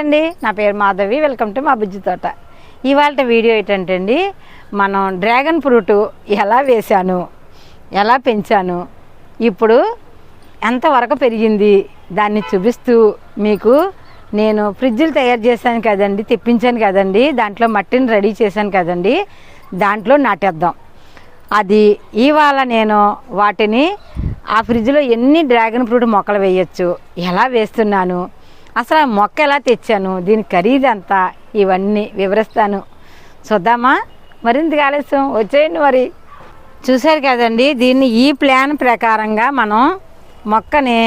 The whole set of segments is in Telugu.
అండి. నా పేరు మాధవి. వెల్కమ్ టు మా బుజ్జి తోట. ఇవాళ వీడియో ఏంటంటే అండి మనం డ్రాగన్ ఫ్రూట్ ఎలా వేశాను ఎలా పెంచాను ఇప్పుడు ఎంతవరకు పెరిగింది దాన్ని చూపిస్తూ మీకు నేను ఫ్రిడ్జ్లు తయారు చేశాను కదండి తెప్పించాను కదండి దాంట్లో మట్టిని రెడీ చేశాను కదండి దాంట్లో నాటేద్దాం. అది ఇవాళ నేను వాటిని ఆ ఫ్రిడ్జ్లో ఎన్ని డ్రాగన్ ఫ్రూట్ మొక్కలు వేయచ్చు ఎలా వేస్తున్నాను అసలు ఆ మొక్క ఎలా తెచ్చాను దీని ఖరీదంతా ఇవన్నీ వివరిస్తాను. చూద్దామా? మరింత ఆలస్యం. వచ్చేయండి మరి. చూశారు కదండి దీన్ని ఈ ప్లాన్ ప్రకారంగా మనం మొక్కని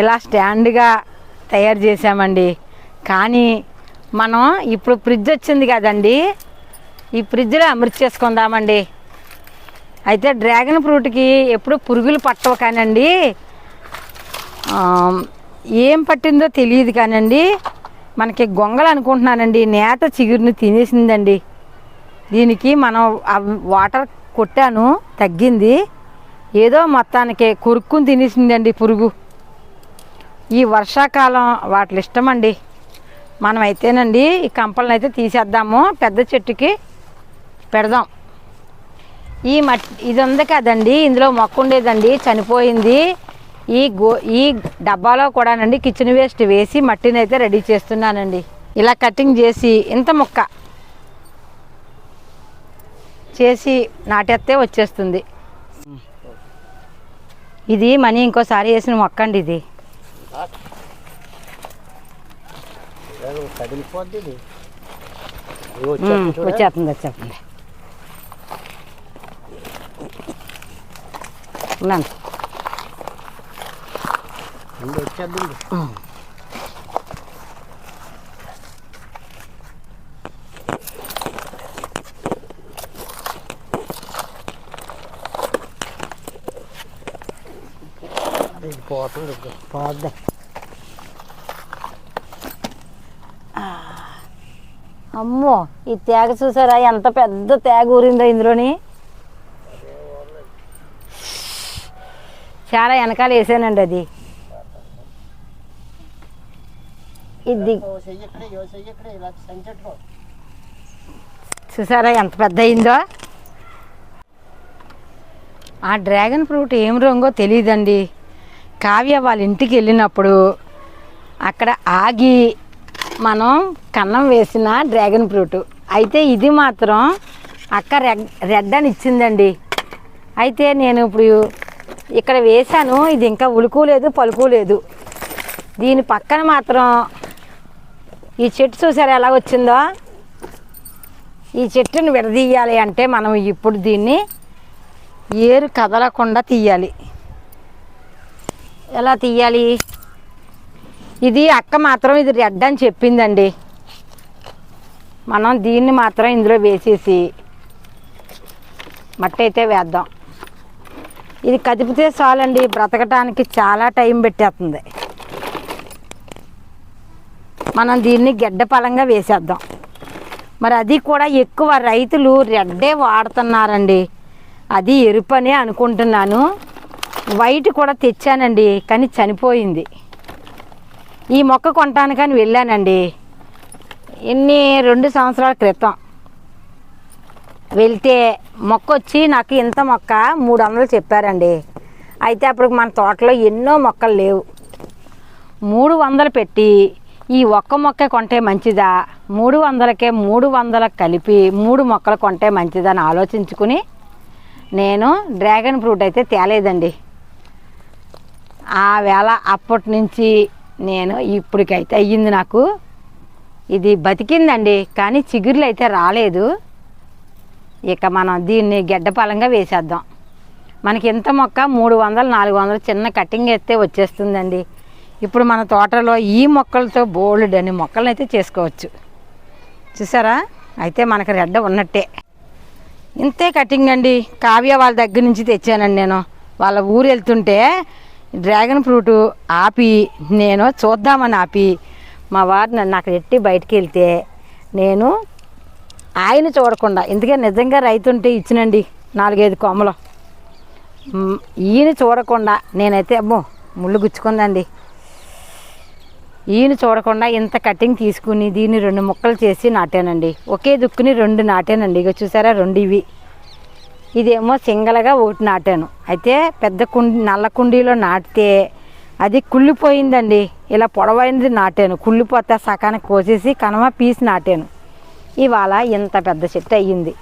ఇలా స్టాండ్గా తయారు చేసామండి కానీ మనం ఇప్పుడు ఫ్రిడ్జ్ వచ్చింది కదండి ఈ ఫ్రిడ్జ్లో అమృతి చేసుకుందామండి. అయితే డ్రాగన్ ఫ్రూట్కి ఎప్పుడు పురుగులు పట్టవు కానండి. ఏం పట్టిందో తెలియదు కానండి. మనకి గొంగలు అనుకుంటున్నానండి. నేత చిగురుని తినేసిందండి. దీనికి మనం వాటర్ కొట్టాను తగ్గింది. ఏదో మొత్తానికి కొరుక్కుని తినేసిందండి పురుగు. ఈ వర్షాకాలం వాటి ఇష్టమండి. మనం అయితేనండి ఈ కంపలను అయితే తీసేద్దాము. పెద్ద చెట్టుకి పెడదాం. ఈ మట్టి ఇది ఉంది కదండి. ఇందులో మొక్క ఉండేదండి చనిపోయింది. ఈ గో ఈ డబ్బాలో కూడానండి కిచెన్ వేస్ట్ వేసి మట్టిని అయితే రెడీ చేస్తున్నానండి. ఇలా కటింగ్ చేసి ఇంత ముక్క చేసి నాటేస్తే వచ్చేస్తుంది. ఇది మనీ ఇంకోసారి వేసిన మొక్క అండి ఇది. వచ్చేస్తుంది వచ్చేస్తుంది ఉన్నాను ఇది. పోతుంది. పోద్ది. అమ్మో ఈ తేగ చూసారా? ఎంత పెద్ద తేగ ఊరిందో ఇందులోని. చాలా వెనకాల వేసానండి అది. ఇది. చూసారా ఎంత పెద్ద అయిందో ఆ డ్రాగన్ ఫ్రూట్ ఏం రంగో తెలియదండి కావ్య వాళ్ళ ఇంటికి వెళ్ళినప్పుడు అక్కడ ఆగి మనం కన్నం వేసిన డ్రాగన్ ఫ్రూట్. అయితే ఇది మాత్రం అక్క రెడ్ రెడ్ అని ఇచ్చిందండి. అయితే నేను ఇప్పుడు ఇక్కడ వేశాను ఇది ఇంకా ఉలుకు లేదు పలుకు లేదు. దీని పక్కన మాత్రం ఈ చెట్టు చూసారా ఎలా వచ్చిందో? ఈ చెట్టును విడదీయాలి అంటే మనం ఇప్పుడు దీన్ని ఏరు కదలకుండా తీయాలి. ఎలా తీయాలి? ఇది అక్క మాత్రం ఇది రెడ్ అని చెప్పిందండి. మనం దీన్ని మాత్రం ఇందులో వేసేసి మట్టి అయితే వేద్దాం. ఇది కదిపితే చాలండి బ్రతకటానికి చాలా టైం పెట్టేస్తుంది. మనం దీన్ని గడ్డ పలంగా వేసేద్దాం. మరి అది కూడా ఎక్కువ రైతులు రెడ్డే వాడుతున్నారండి. అది ఎరుపనే అనుకుంటున్నాను. వైట్ కూడా తెచ్చానండి కానీ చనిపోయింది. ఈ మొక్క కొనటానికని వెళ్ళానండి. ఎన్ని రెండు సంవత్సరాల క్రితం. వెళ్తే మొక్క వచ్చి నాకు ఇంత మొక్క మూడు వందలు చెప్పారండి. అయితే అప్పుడు మన తోటలో ఎన్నో మొక్కలు లేవు. మూడు వందలు పెట్టి ఈ ఒక్క మొక్క కొంటే మంచిదా? మూడు వందలకే మూడు వందలకు కలిపి మూడు మొక్కలు కొంటే మంచిదా అని ఆలోచించుకుని నేను డ్రాగన్ ఫ్రూట్ అయితే తేలేదండి. ఆ వేళ అప్పటి నుంచి నేను ఇప్పటికైతే అయ్యింది నాకు. ఇది బతికిందండి కానీ చిగురులు అయితే రాలేదు. ఇక మనం దీన్ని గెడ్డపాలంగా వేసేద్దాం. మనకి ఇంత మొక్క? మూడు వందలు నాలుగు వందలు చిన్న కటింగ్ వేస్తే వచ్చేస్తుందండి. ఇప్పుడు మన తోటలో ఈ మొక్కలతో బోల్డ్ అని మొక్కలను అయితే చేసుకోవచ్చు. చూసారా? అయితే మనకు రెడ్డ ఉన్నట్టే. ఇంతే కటింగ్ అండి. కావ్య వాళ్ళ దగ్గర నుంచి తెచ్చానండి నేను. వాళ్ళ ఊరు వెళ్తుంటే డ్రాగన్ ఫ్రూట్ ఆపి నేను చూద్దామని ఆపి మా వారు నన్ను అక్కడ ఎట్టి బయటికి వెళ్తే నేను ఆయన చూడకుండా ఎందుకంటే నిజంగా రైతు ఉంటే ఇచ్చినండి నాలుగైదు కొమ్మలు. ఈయన చూడకుండా నేనైతే అమ్మో ముళ్ళు గుచ్చుకుందండి. ఈయన చూడకుండా ఇంత కటింగ్ తీసుకుని దీన్ని రెండు ముక్కలు చేసి నాటానండి. ఒకే దుక్కుని రెండు నాటానండి. ఇక చూసారా? రెండు ఇవి. ఇదేమో సింగల్గా ఒకటి నాటాను. అయితే పెద్ద కుండి నల్ల కుండీలో నాటితే అది కుళ్ళిపోయిందండి. ఇలా పొడవైనది నాటాను. కుళ్ళిపోతే సకానికి కోసేసి కనమ పీస్ నాటాను. ఇవాళ ఇంత పెద్ద చెట్టు అయ్యింది.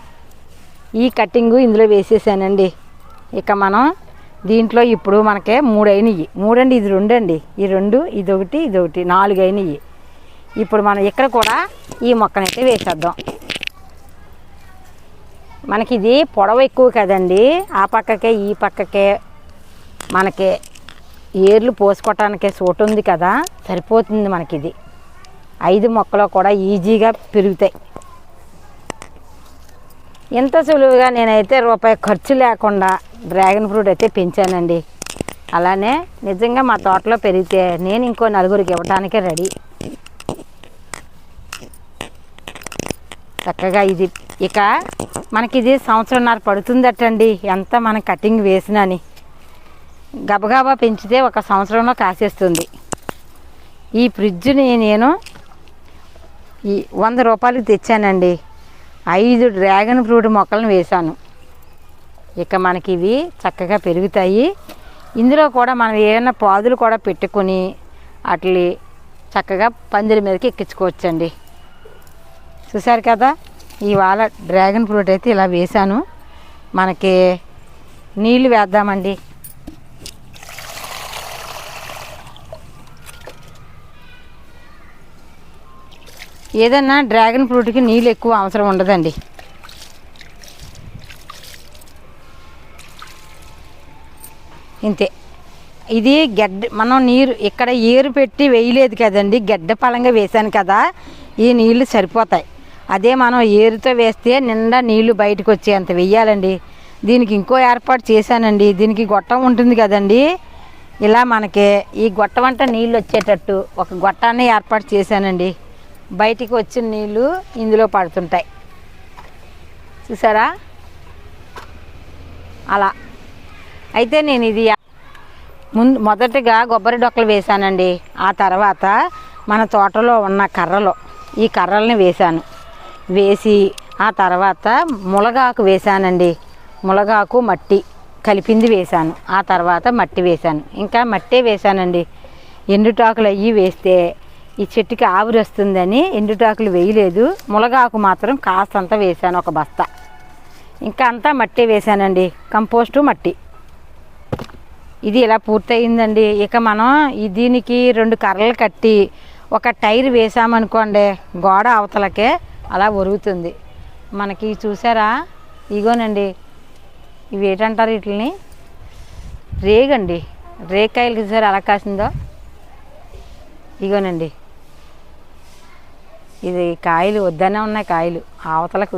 ఈ కటింగు ఇందులో వేసేసానండి. ఇక మనం దీంట్లో ఇప్పుడు మనకే మూడు మూడండి ఇది రెండు అండి ఈ రెండు ఇదొకటి ఇదొకటి నాలుగు అయినవి ఇప్పుడు మనం ఇక్కడ కూడా ఈ మొక్కనైతే వేసేద్దాం. మనకి ఇది పొడవు ఎక్కువ కదండి. ఆ పక్కకే ఈ పక్కకే మనకి ఏర్లు పోసుకోవటానికే చోటు ఉంది కదా. సరిపోతుంది మనకి ఇది ఐదు మొక్కలు కూడా ఈజీగా పెరుగుతాయి. ఇంత సులువుగా నేనైతే రూపాయి ఖర్చు లేకుండా డ్రాగన్ ఫ్రూట్ అయితే పెంచానండి. అలానే నిజంగా మా తోటలో పెరిగితే నేను ఇంకో నలుగురికి ఇవ్వడానికే రెడీ. చక్కగా ఇది ఇక మనకి ఇది సంవత్సరంన్నర పడుతుందటండి. ఎంత మనం కటింగ్ వేసినని. గబగబా పెంచితే ఒక సంవత్సరంలో కాసేస్తుంది. ఈ ఫ్రిడ్జ్ని నేను ఈ వంద రూపాయలకి తెచ్చానండి. ఐదు డ్రాగన్ ఫ్రూట్ మొక్కలను వేశాను. ఇక మనకి ఇవి చక్కగా పెరుగుతాయి. ఇందులో కూడా మనం ఏమైనా పాదులు కూడా పెట్టుకొని అట్లి చక్కగా పందిరి మీదకి ఎక్కించుకోవచ్చండి. చూసారు కదా? ఇవాళ డ్రాగన్ ఫ్రూట్ అయితే ఇలా వేశాను. మనకి నీళ్ళు వేద్దామండి. ఏదన్నా డ్రాగన్ ఫ్రూట్కి నీళ్ళు ఎక్కువ అవసరం ఉండదండి. ఇంతే. ఇది గడ్డ మనం నీరు ఇక్కడ ఏరు పెట్టి వేయలేదు కదండి గడ్డ పలంగా వేసాను కదా ఈ నీళ్ళు సరిపోతాయి. అదే మనం ఏరుతో వేస్తే నిండా నీళ్ళు బయటకు వచ్చేంత వెయ్యాలండి. దీనికి ఇంకో ఏర్పాటు చేశానండి. దీనికి గొట్టం ఉంటుంది కదండి. ఇలా మనకి ఈ గొట్టం అంట నీళ్ళు వచ్చేటట్టు ఒక గొట్టాన్ని ఏర్పాటు చేశానండి. బయటికి వచ్చిన నీళ్ళు ఇందులో పడుతుంటాయి. చూసారా? అలా. అయితే నేను ఇది ముందు మొదటగా కొబ్బరి డొక్కలు వేశానండి. ఆ తర్వాత మన తోటలో ఉన్న కర్రలు ఈ కర్రల్ని వేశాను. వేసి ఆ తర్వాత ములగాకు వేశానండి. ములగాకు మట్టి కలిపింది వేశాను. ఆ తర్వాత మట్టి వేశాను. ఇంకా మట్టే వేశానండి. ఎండుటాకులు అయ్యి వేస్తే ఈ చెట్టుకి ఆవిరి వస్తుందని ఎండుటాకులు వేయలేదు. ములగాకు మాత్రం కాస్తంత వేశాను ఒక బస్తా. ఇంకా అంతా మట్టే వేశానండి. కంపోస్టు మట్టి. ఇది ఇలా పూర్తయిందండి? ఇక మనం ఈ దీనికి రెండు కర్రలు కట్టి ఒక టైర్ వేసామనుకోండి గోడ అవతలకే అలా ఒరుగుతుంది. మనకి చూసారా? ఇగోనండి. ఇవి ఏంటంటారు వీటిని రేగండి. రేకాయలు చూసారా? అలా కాసిందో? ఇగోనండి. ఇది కాయలు వద్దనే ఉన్నాయి కాయలు. అవతలకు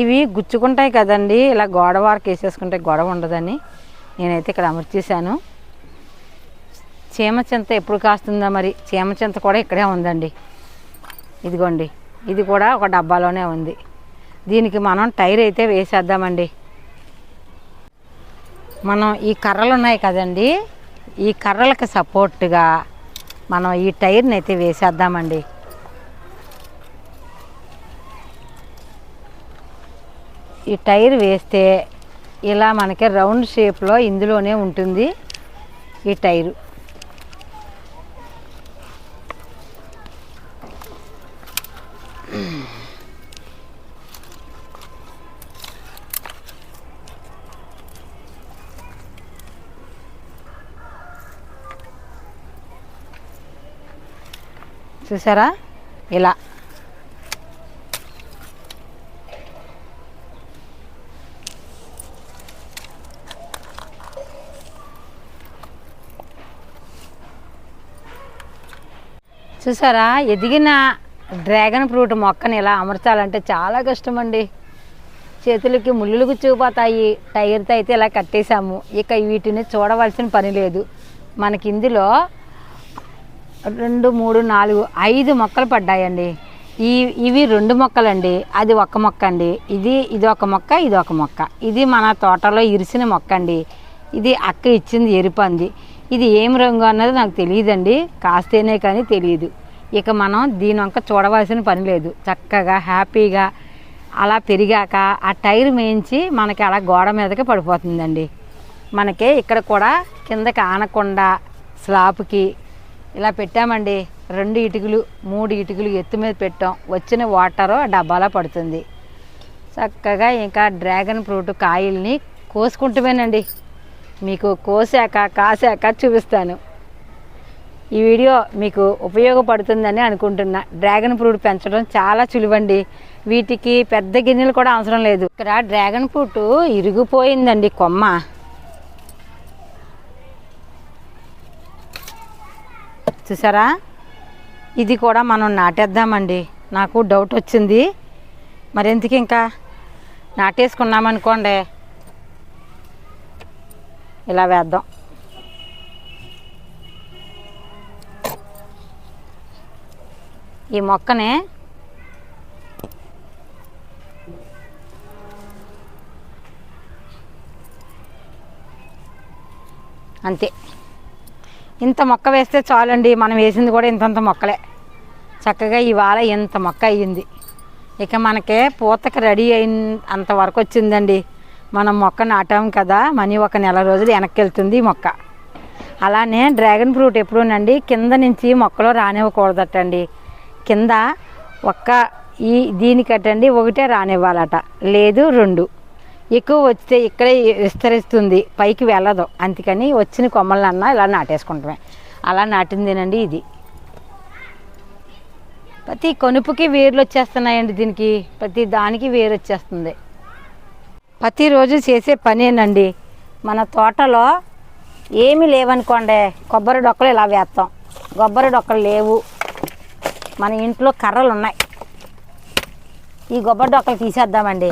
ఇవి గుచ్చుకుంటాయి కదండి. ఇలా గోడ వారికి వేసేసుకుంటే గొడవ ఉండదని నేనైతే ఇక్కడ అమర్చేశాను చీమ చింత ఎప్పుడు కాస్తుందా మరి? చీమచింత కూడా ఇక్కడే ఉందండి. ఇదిగోండి. ఇది కూడా ఒక డబ్బాలోనే ఉంది. దీనికి మనం టైర్ అయితే వేసేద్దామండి. మనం ఈ కర్రలు ఉన్నాయి కదండి. ఈ కర్రలకు సపోర్ట్గా మనం ఈ టైర్ని అయితే వేసేద్దామండి. ఈ టైర్ వేస్తే ఇలా మనకి రౌండ్ షేప్లో ఇందులోనే ఉంటుంది ఈ టైరు. చూసారా? ఇలా. చూసారా? ఎదిగిన డ్రాగన్ ఫ్రూట్ మొక్కని ఇలా అమర్చాలంటే చాలా కష్టం అండి చేతులకి ముళ్ళులు గుచ్చుకుపోతాయి టైర్తో అయితే ఇలా కట్టేశాము. ఇక వీటిని చూడవలసిన పని లేదు. మనకి ఇందులో రెండు మూడు నాలుగు ఐదు మొక్కలు పడ్డాయండి. ఈ ఇవి రెండు మొక్కలండి. అది ఒక మొక్క అండి. ఇది ఇది ఒక మొక్క ఇది ఒక మొక్క. ఇది మన తోటలో ఇరిసిన మొక్క అండి. ఇది అక్క ఇచ్చింది ఎరుపంది ఇది ఏం రంగు అన్నది నాకు తెలియదండి. కాస్తేనే కానీ తెలియదు. ఇక మనం దీని వంక చూడవలసిన పని లేదు. చక్కగా హ్యాపీగా అలా పెరిగాక ఆ టైర్ మేయించి మనకి అలా గోడ మీదకి పడిపోతుందండి. మనకి ఇక్కడ కూడా కిందకి ఆనకుండా స్లాబ్కి ఇలా పెట్టామండి. రెండు ఇటుకలు మూడు ఇటుకలు ఎత్తు మీద పెట్టాం. వచ్చిన వాటరు డబ్బాలో పడుతుంది. చక్కగా ఇంకా డ్రాగన్ ఫ్రూట్ కాయల్ని కోసుకుంటమేనండి మీకు కోసాక కాసాక చూపిస్తాను. ఈ వీడియో మీకు ఉపయోగపడుతుందని అనుకుంటున్నా. డ్రాగన్ ఫ్రూట్ పెంచడం చాలా సులువండి. వీటికి పెద్ద గిన్నెలు కూడా అవసరం లేదు. ఇక్కడ డ్రాగన్ ఫ్రూట్ ఇరిగిపోయిందండి కొమ్మ. చూసారా? ఇది కూడా మనం నాటేద్దామండి. నాకు డౌట్ వచ్చింది. మరెందుకు ఇంకా? నాటేసుకున్నామనుకోండి. ఇలా వేద్దాం. ఈ మొక్కని అంతే. ఇంత మొక్క వేస్తే చాలండి మనం వేసింది కూడా ఇంతంత మొక్కలే. చక్కగా ఇవాళ ఇంత మొక్క అయ్యింది. ఇక మనకే పూతకి రెడీ అయిన అంతవరకు వచ్చిందండి. మనం మొక్క నాటాం కదా మనీ ఒక నెల రోజులు వెనక్కి వెళ్తుంది ఈ మొక్క. అలానే డ్రాగన్ ఫ్రూట్ ఎప్పుడూనండి కింద నుంచి మొక్కలో రానివ్వకూడదటండి. కింద ఒక్క ఈ దీనికటండి ఒకటే రానివ్వాలట. లేదు రెండు. ఎక్కువ వస్తే ఇక్కడే విస్తరిస్తుంది పైకి వెళ్ళదు. అందుకని వచ్చిన కొమ్మలన్నా ఇలా నాటేసుకుంటామే. అలా నాటిందేనండి ఇది. ప్రతి కొనుపుకి వేర్లు వచ్చేస్తున్నాయండి దీనికి. ప్రతి దానికి వేరు వచ్చేస్తుంది ప్రతిరోజు చేసే పనేనండి. మన తోటలో ఏమీ లేవనుకోండి కొబ్బరి డొక్కలు ఇలా వేస్తాం. కొబ్బరి డొక్కలు లేవు. మన ఇంట్లో కర్రలు ఉన్నాయి. ఈ కొబ్బరి డొక్కలు తీసేద్దామండి.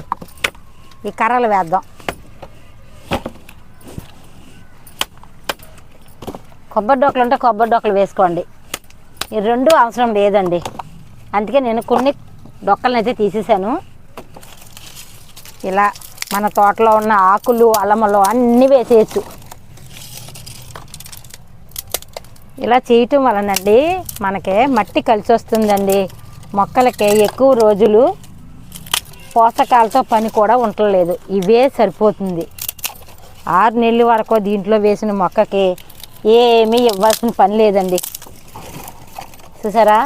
ఈ కర్రలు వేద్దాం. కొబ్బరి డొక్కలు ఉంటే కొబ్బరి డొక్కలు వేసుకోండి. ఈ రెండు అవసరం లేదండి. అందుకే నేను కొన్ని డొక్కలను అయితే తీసేసాను. ఇలా మన తోటలో ఉన్న ఆకులు అలమలు అన్నీ వేసేయచ్చు. ఇలా చేయటం వలనండి మనకి మట్టి కలిసి వస్తుందండి మొక్కలకి ఎక్కువ రోజులు పోషకాలతో పని కూడా ఉండలేదు ఇవే సరిపోతుంది. ఆరు నెలల వరకు దీంట్లో వేసిన మొక్కకి ఏమీ ఇవ్వాల్సిన పని లేదండి. చూసారా?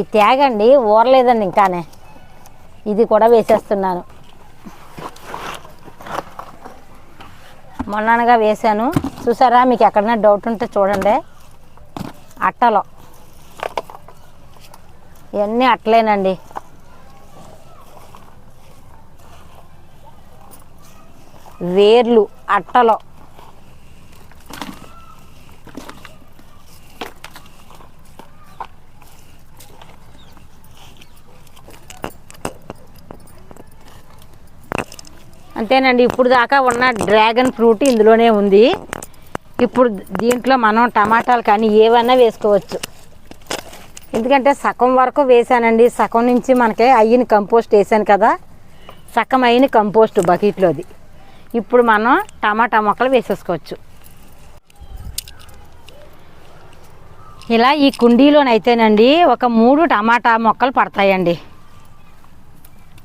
ఈ తేగండి ఊరలేదండి ఇంకానే. ఇది కూడా వేసేస్తున్నాను. మొన్ననగా వేశాను. చూసారా? మీకు ఎక్కడైనా డౌట్ ఉంటే చూడండి. అట్టలో. ఇవన్నీ అట్టలేనండి. వేర్లు అట్టలో. అంతేనండి ఇప్పుడు దాకా ఉన్న డ్రాగన్ ఫ్రూట్ ఇందులోనే ఉంది. ఇప్పుడు దీంట్లో మనం టమాటాలు కానీ ఏవైనా వేసుకోవచ్చు. ఎందుకంటే సగం వరకు వేసానండి. సగం నుంచి మనకి అయిన కంపోస్ట్ వేసాను కదా. సగం అయిన కంపోస్ట్ బకెట్లోది. ఇప్పుడు మనం టమాటా మొక్కలు వేసేసుకోవచ్చు. ఇలా ఈ కుండీలోనైతేనండి ఒక మూడు టమాటా మొక్కలు పడతాయండి.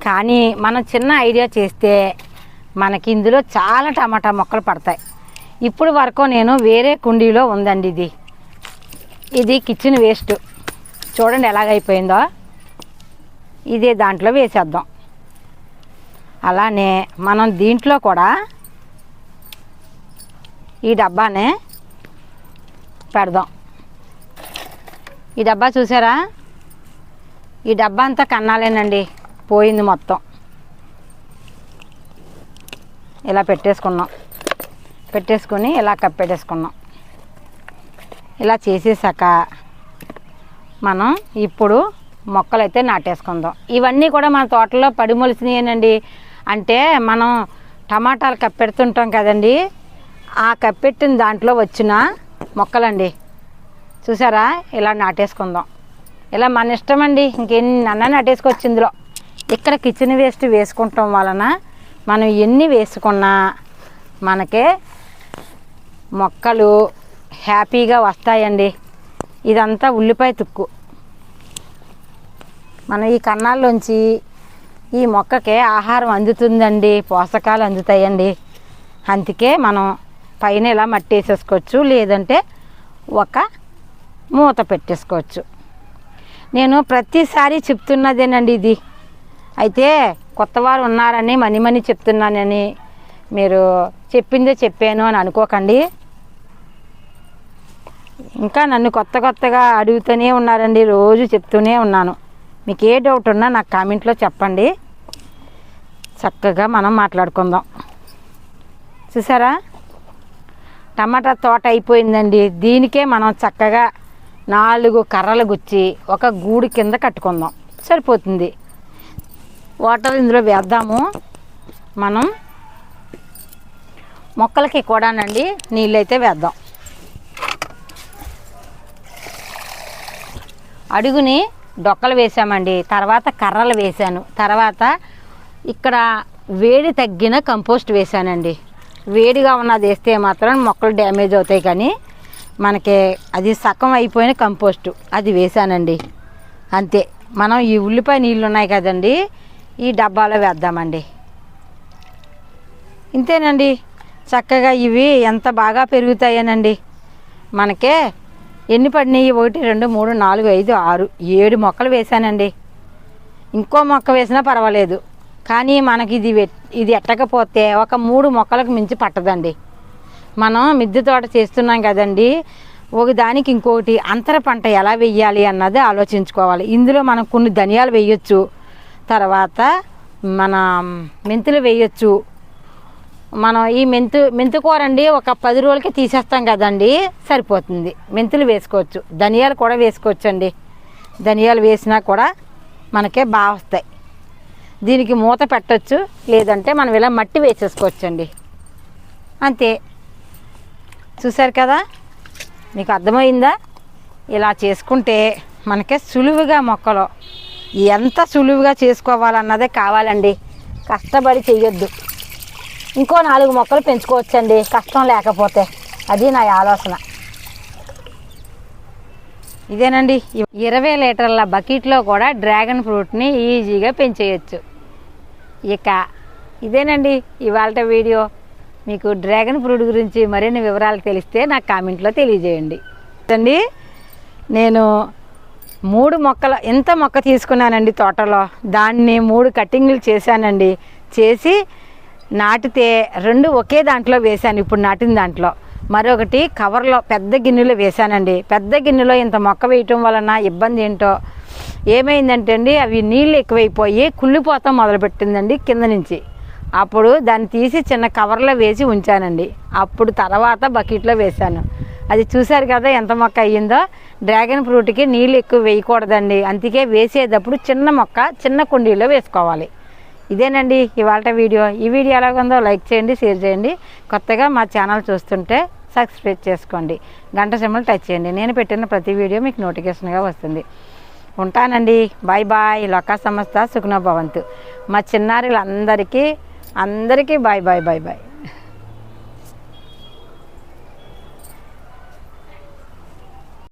కానీ మనం చిన్న ఐడియా చేస్తే మనకి ఇందులో చాలా టమాటా మొక్కలు పడతాయి. ఇప్పుడు వరకు నేను వేరే కుండీలో ఉందండి ఇది. ఇది కిచెన్ వేస్ట్ చూడండి ఎలాగైపోయిందో. ఇదే దాంట్లో వేసేద్దాం. అలానే మనం దీంట్లో కూడా ఈ డబ్బానే పెడదాం. ఈ డబ్బా చూసారా? ఈ డబ్బా అంతా కన్నాలేనండి. పోయింది మొత్తం. ఇలా పెట్టేసుకున్నాం. పెట్టేసుకొని ఇలా కప్పెట్టేసుకున్నాం ఇలా చేసేసాక మనం ఇప్పుడు మొక్కలైతే నాటేసుకుందాం. ఇవన్నీ కూడా మన తోటలో పడిమొలిసినాయేనండి అంటే మనం టమాటాలు కప్పెడుతుంటాం కదండి. ఆ కప్పెట్టిన దాంట్లో వచ్చిన మొక్కలండి. చూసారా? ఇలా నాటేసుకుందాం. ఇలా మన ఇష్టం అండి ఇంకెన్ని నాటేసుకోవచ్చు ఇందులో. ఇక్కడ కిచెన్ వేస్ట్ వేసుకుంటాం వలన మనం ఎన్ని వేసుకున్నా మనకే మొక్కలు హ్యాపీగా వస్తాయండి. ఇదంతా ఉల్లిపాయ తుక్కు. మనం ఈ కన్నాల్లోంచి ఈ మొక్కకి ఆహారం అందుతుందండి పోషకాలు అందుతాయండి. అందుకే మనం పైన ఇలా మట్టి వేసేసుకోవచ్చు లేదంటే ఒక మూత పెట్టేసుకోవచ్చు. నేను ప్రతిసారి చెప్తున్నదేనండి ఇది. అయితే కొత్తవారు ఉన్నారని మనీ మనీ చెప్తున్నానని మీరు చెప్పిందే చెప్పాను అని అనుకోకండి. ఇంకా నన్ను కొత్త కొత్తగా అడుగుతూనే ఉన్నారండి రోజు చెప్తూనే ఉన్నాను. మీకు ఏ డౌట్ ఉన్నా నాకు కామెంట్లో చెప్పండి. చక్కగా మనం మాట్లాడుకుందాం. చూసారా? టమాటా తోట అయిపోయిందండి. దీనికే మనం చక్కగా నాలుగు కర్రలు గుచ్చి ఒక గూడు కింద కట్టుకుందాం. సరిపోతుంది. వాటర్ ఇందులో వేద్దాము. మనం మొక్కలకి కూడానండి నీళ్ళైతే వేద్దాం. అడుగుని డొక్కలు వేసామండి తర్వాత కర్రలు వేసాను తర్వాత ఇక్కడ వేడి తగ్గిన కంపోస్ట్ వేశానండి. వేడిగా ఉన్నది వేస్తే మాత్రం మొక్కలు డ్యామేజ్ అవుతాయి కానీ మనకి అది సగం అయిపోయిన కంపోస్టు అది వేసానండి అంతే మనం ఈ ఉల్లిపాయ నీళ్ళు ఉన్నాయి కదండి ఈ డబ్బాలో వేద్దామండి. ఇంతేనండి. చక్కగా ఇవి ఎంత బాగా పెరుగుతాయనండి. మనకే ఎన్ని పడినాయి? ఒకటి రెండు మూడు నాలుగు ఐదు ఆరు ఏడు మొక్కలు వేసానండి ఇంకో మొక్క వేసినా పర్వాలేదు. కానీ మనకి ఇది ఇది ఎట్టకపోతే ఒక మూడు మొక్కలకు మించి పట్టదండి. మనం మిద్దె తోట చేస్తున్నాం కదండి. ఒక దానికి ఇంకొకటి అంతర పంట ఎలా వెయ్యాలి అన్నది ఆలోచించుకోవాలి. ఇందులో మనం కొన్ని ధనియాలు వేయొచ్చు. తర్వాత మన మెంతులు వేయొచ్చు. మనం ఈ మెంతు మెంతు కూర అండి ఒక పది రోజులకి తీసేస్తాం కదండి సరిపోతుంది. మెంతులు వేసుకోవచ్చు. ధనియాలు కూడా వేసుకోవచ్చు అండి ధనియాలు వేసినా కూడా మనకే బాగా వస్తాయి. దీనికి మూత పెట్టచ్చు లేదంటే మనం ఇలా మట్టి వేసేసుకోవచ్చండి. అంతే. చూశారు కదా? మీకు అర్థమైందా? ఇలా చేసుకుంటే మనకే సులువుగా మొక్కలు. ఎంత సులువుగా చేసుకోవాలన్నదే కావాలండి. కష్టపడి చేయొద్దు ఇంకో నాలుగు మొక్కలు పెంచుకోవచ్చండి. కష్టం లేకపోతే. అది నా ఆలోచన. ఇదేనండి. ఇరవై లీటర్ల బకెట్లో కూడా డ్రాగన్ ఫ్రూట్ని ఈజీగా పెంచేయచ్చు. ఇక ఇదేనండి ఇవాళ వీడియో. మీకు డ్రాగన్ ఫ్రూట్ గురించి మరిన్ని వివరాలు తెలిస్తే నాకు కామెంట్లో తెలియజేయండి. అండి నేను మూడు మొక్కలు ఎంత మొక్క తీసుకున్నానండి తోటలో? దాన్ని మూడు కటింగ్లు చేశానండి. చేసి నాటితే రెండు ఒకే దాంట్లో వేశాను. ఇప్పుడు నాటిన దాంట్లో మరొకటి కవర్లో పెద్ద గిన్నెలో వేశానండి. పెద్ద గిన్నెలో ఇంత మొక్క వేయటం వలన ఇబ్బంది ఏంటో ఏమైందంటే అండి అవి నీళ్ళు ఎక్కువైపోయి కుళ్ళిపోతాం మొదలుపెట్టిందండి కింద నుంచి. అప్పుడు దాన్ని తీసి చిన్న కవర్లో వేసి ఉంచానండి. అప్పుడు తర్వాత బకెట్లో వేశాను. అది చూశారు కదా ఎంత మొక్క అయ్యిందో? డ్రాగన్ ఫ్రూట్కి నీళ్ళు ఎక్కువ వేయకూడదండి. అందుకే వేసేటప్పుడు చిన్న మొక్క చిన్న కుండీలో వేసుకోవాలి. ఇదేనండి ఇవాళ వీడియో. ఈ వీడియో ఎలాగుందో లైక్ చేయండి షేర్ చేయండి. కొత్తగా మా ఛానల్ చూస్తుంటే సబ్స్క్రైబ్ చేసుకోండి. గంట సింబల్ టచ్ చేయండి. నేను పెట్టిన ప్రతి వీడియో మీకు నోటిఫికేషన్గా వస్తుంది. ఉంటానండి. Bye bye. లొకా సంస్థ సుఖనో భవంతు. మా చిన్నారులందరికీ అందరికీ బాయ్ బాయ్ బాయ్ బాయ్.